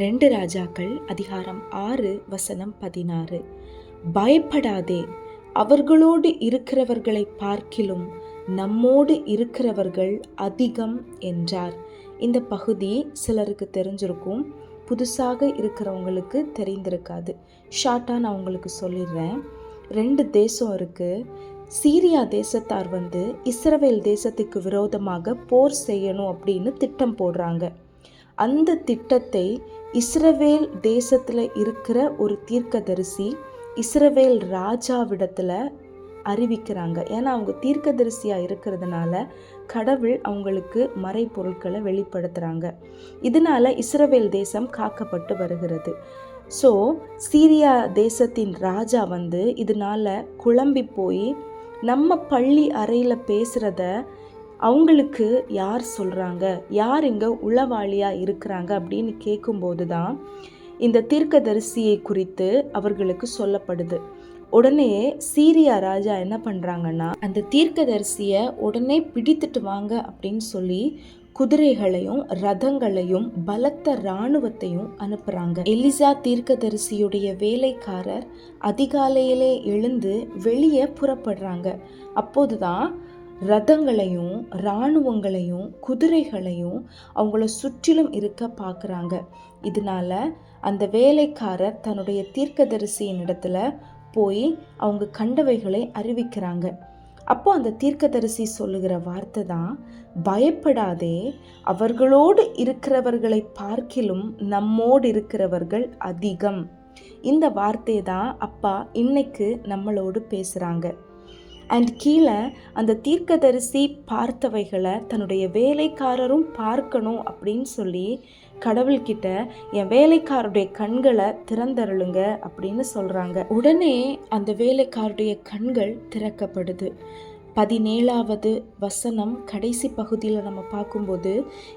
ரெண்டு ராஜாக்கள் அதிகாரம் ஆறு வசனம் பதினாறு. பயப்படாதே அவர்களோடு இருக்கிறவர்களை பார்க்கிலும் நம்மோடு இருக்கிறவர்கள் அதிகம் என்றார். இந்த பகுதி சிலருக்கு தெரிஞ்சிருக்கும். புதுசாக இருக்கிறவங்களுக்கு தெரிந்திருக்காது. ஷார்ட்டாக நான் உங்களுக்கு சொல்லிடுறேன். ரெண்டு தேசம் இருக்குது சீரியா தேசத்தார் வந்து இஸ்ரவேல் தேசத்துக்கு விரோதமாக போர் செய்யணும் அப்படின்னு திட்டம் போடுறாங்க. அந்த திட்டத்தை இஸ்ரவேல் தேசத்தில் இருக்கிற ஒரு தீர்க்கதரிசி இஸ்ரவேல் ராஜாவிடத்தில் அறிவிக்கிறாங்க. ஏன்னா அவங்க தீர்க்கதரிசியாக இருக்கிறதுனால கடவுள் அவங்களுக்கு மறைப்பொருட்களை வெளிப்படுத்துகிறாங்க இதனால் இஸ்ரவேல் தேசம் காக்கப்பட்டு வருகிறது. ஸோ சீரியா தேசத்தின் ராஜா வந்து இதனால குழம்பி போய் நம்ம பள்ளி அறையில் பேசுகிறத அவங்களுக்கு யார் சொல்கிறாங்க யார் இங்கே உளவாளியாக இருக்கிறாங்க அப்படின்னு கேட்கும்போது தான் இந்த தீர்க்கதரிசியை குறித்து அவர்களுக்கு சொல்லப்படுது. உடனே சீரியா ராஜா என்ன பண்ணுறாங்கன்னா அந்த தீர்க்கதரிசியை உடனே பிடித்துட்டு வாங்க அப்படின்னு சொல்லி குதிரைகளையும் ரதங்களையும் பலத்த இராணுவத்தையும் அனுப்புகிறாங்க எலிசா தீர்க்கதரிசியுடைய வேலைக்காரர் அதிகாலையிலே எழுந்து வெளியே புறப்படுறாங்க. அப்போதுதான் ரதங்களையும் இராணுவங்களையும் குதிரைகளையும் அவங்கள சுற்றிலும் இருக்க பார்க்குறாங்க. இதனால அந்த வேலைக்காரர் தன்னுடைய தீர்க்கதரிசியின் இடத்துல போய் அவங்க கண்டவைகளை அறிவிக்கிறாங்க. அப்போ அந்த தீர்க்கதரிசி சொல்லுகிற வார்த்தை தான் பயப்படாதே அவர்களோடு இருக்கிறவர்களை பார்க்கிலும் நம்மோடு இருக்கிறவர்கள் அதிகம். இந்த வார்த்தையை தான் அப்பா இன்னைக்கு நம்மளோடு பேசுகிறாங்க அண்ட் கீழே அந்த தீர்க்கதரிசி பார்த்தவைகளை தன்னுடைய வேலைக்காரரும் பார்க்கணும் அப்படின்னு சொல்லி கடவுள்கிட்ட என் வேலைக்காரருடைய கண்களை திறந்தருளுங்க அப்படின்னு சொல்கிறாங்க உடனே அந்த வேலைக்காருடைய கண்கள் திறக்கப்படுது. பதினேழாவது வசனம் கடைசி பகுதியில் நம்ம பார்க்கும்போது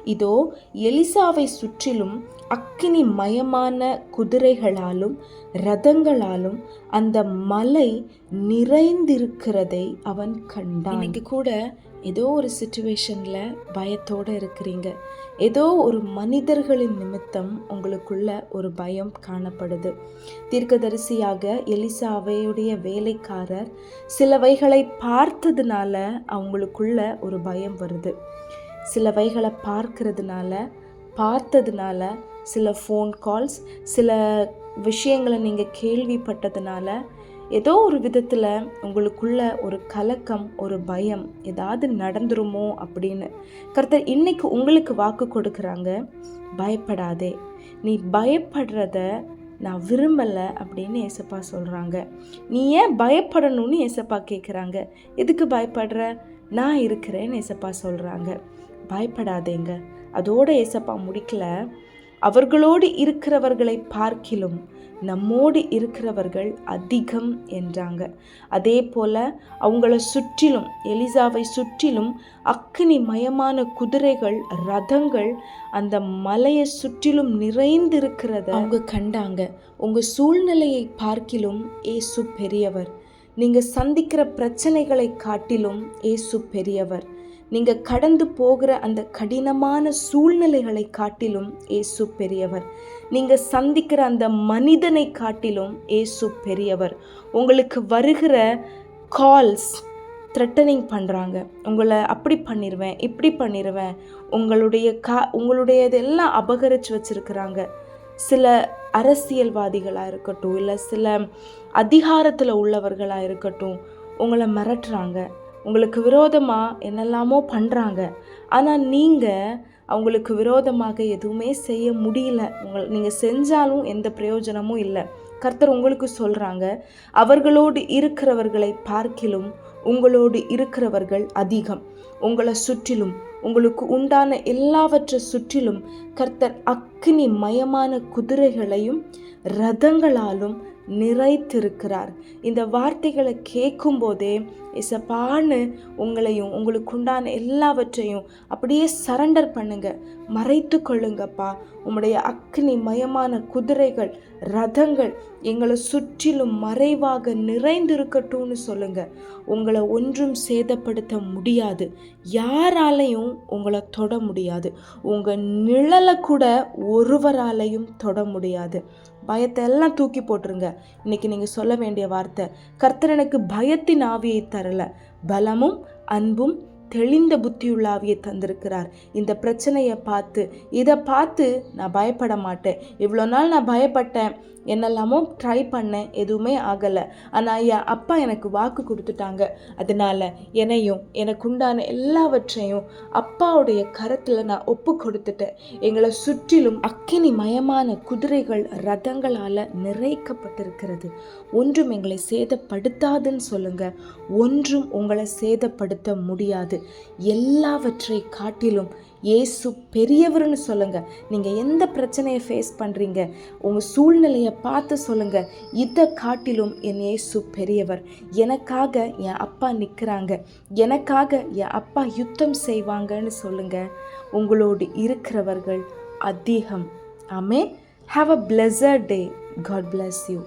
இதோ எலிசாவை சுற்றிலும் அக்கினி மயமான குதிரைகளாலும் ரதங்களாலும் அந்த மலை நிறைந்திருக்கிறதை அவன் கண்டான். இன்னைக்கு கூட ஏதோ ஒரு சுச்சுவேஷனில் பயத்தோடு இருக்கிறீங்க. ஏதோ ஒரு மனிதர்களின் நிமித்தம் உங்களுக்குள்ள ஒரு பயம் காணப்படுது. தீர்க்கதரிசியாக எலிசாவையுடைய வேலைக்காரர் சிலவைகளை பார்த்ததுனால அவங்களுக்குள்ள ஒரு பயம் வருது. சிலவைகளை பார்க்கறதுனால பார்த்ததுனால சில ஃபோன் கால்ஸ் சில விஷயங்களை நீங்கள் கேள்விப்பட்டதுனால ஏதோ ஒரு விதத்தில் உங்களுக்குள்ள ஒரு கலக்கம் ஒரு பயம் ஏதாவது நடந்துருமோ அப்படின்னு. கர்த்தர் இன்னைக்கு உங்களுக்கு வாக்கு கொடுக்குறாங்க பயப்படாதே. நீ பயப்படுறத நான் விரும்பலை அப்படின்னு ஏசப்பா சொல்கிறாங்க நீ ஏன் பயப்படணும்னு ஏசப்பா கேட்குறாங்க எதுக்கு பயப்படுற? நான் இருக்கிறேன்னு ஏசப்பா சொல்கிறாங்க பயப்படாதேங்க. அதோட ஏசப்பா முடிக்கல. அவர்களோடு இருக்கிறவர்களை பார்க்கிலும் நம்மோடு இருக்கிறவர்கள் அதிகம் என்றாங்க. அதே போல் அவங்கள சுற்றிலும் எலிசாவை சுற்றிலும் அக்னி மயமான குதிரைகள் ரதங்கள் அந்த மலையை சுற்றிலும் நிறைந்திருக்கிறத அவங்க கண்டாங்க. உங்கள் சூழ்நிலையை பார்க்கிலும் ஏசு பெரியவர். நீங்கள் சந்திக்கிற பிரச்சனைகளை காட்டிலும் ஏசு பெரியவர். நீங்கள் கடந்து போகிற அந்த கடினமான சூழ்நிலைகளை காட்டிலும் ஏசு பெரியவர். நீங்கள் சந்திக்கிற அந்த மனிதனை காட்டிலும் ஏசு பெரியவர். உங்களுக்கு வருகிற கால்ஸ் த்ரெட்டனிங் பண்ணுறாங்க உங்களை அப்படி பண்ணிடுவேன் இப்படி பண்ணிடுவேன் உங்களுடைய கா உங்களுடைய இதெல்லாம் அபகரித்து வச்சுருக்கிறாங்க. சில அரசியல்வாதிகளாக இருக்கட்டும் இல்லை சில அதிகாரத்தில் உள்ளவர்களாக இருக்கட்டும் உங்களை மிரட்டுறாங்க. உங்களுக்கு விரோதமாக என்னெல்லாமோ பண்ணுறாங்க ஆனால் நீங்கள் அவங்களுக்கு விரோதமாக எதுவுமே செய்ய முடியல. உங்கள் நீங்கள் செஞ்சாலும் எந்த பிரயோஜனமும் இல்லை. கர்த்தர் உங்களுக்கு சொல்கிறாங்க அவர்களோடு இருக்கிறவர்களை பார்க்கிலும் உங்களோடு இருக்கிறவர்கள் அதிகம். உங்களை சுற்றிலும் உங்களுக்கு உண்டான எல்லாவற்றை சுற்றிலும் கர்த்தர் அக்னி மயமான குதிரைகளையும் ரதங்களாலும் நிறைத்திருக்கிறார். இந்த வார்த்தைகளை கேட்கும்போதே இசப்பான்னு உங்களையும் உங்களுக்கு உண்டான எல்லாவற்றையும் அப்படியே சரண்டர் பண்ணுங்க. மறைத்து கொள்ளுங்கப்பா. உம்முடைய அக்னி மயமான குதிரைகள் ரதங்கள் எங்களை சுற்றிலும் மறைவாக நிறைந்திருக்கட்டும்னு சொல்லுங்க. உங்களை ஒன்றும் சேதப்படுத்த முடியாது. யாராலையும் உங்களை தொட முடியாது. உங்கள் நிழலை கூட ஒருவராலையும் தொட முடியாது. பயத்தை எல்லாம் தூக்கி போட்டுருங்க. இன்னைக்கு நீங்கள் சொல்ல வேண்டிய வார்த்தை கர்த்தர் எனக்கு பயத்தின் ஆவியை தரல. பலமும் அன்பும் தெளிந்த புத்தியுள்ள ஆவியை தந்திருக்கிறார். இந்த பிரச்சனையை பார்த்து இதை பார்த்து நான் பயப்பட மாட்டேன். இவ்வளோ நாள் நான் பயப்பட்டேன். என்னெல்லாமோ ட்ரை பண்ணேன் எதுவுமே ஆகலை. ஆனால் என் அப்பா எனக்கு வாக்கு கொடுத்துட்டாங்க. அதனால என்னையும் எனக்கு உண்டான எல்லாவற்றையும் அப்பாவுடைய கரத்தில் நான் ஒப்பு கொடுத்துட்டேன். எங்களை சுற்றிலும் அக்கினி மயமான குதிரைகள் ரதங்களால் நிறைக்கப்பட்டிருக்கிறது. ஒன்றும் எங்களை சேதப்படுத்தாதுன்னு சொல்லுங்க. ஒன்றும் உங்களை சேதப்படுத்த முடியாது. எல்லாவற்றை காட்டிலும் ஏசு பெரியவர்னு சொல்லுங்கள் நீங்கள் எந்த பிரச்சனையை ஃபேஸ் பண்ணுறீங்க உங்கள் சூழ்நிலையை பார்த்து சொல்லுங்கள் இதை காட்டிலும் என் ஏசு பெரியவர். எனக்காக என் அப்பா நிற்கிறாங்க எனக்காக என் அப்பா யுத்தம் செய்வாங்கன்னு சொல்லுங்கள் உங்களோடு இருக்கிறவர்கள் அதிகம். ஆமே have a pleasure day God bless you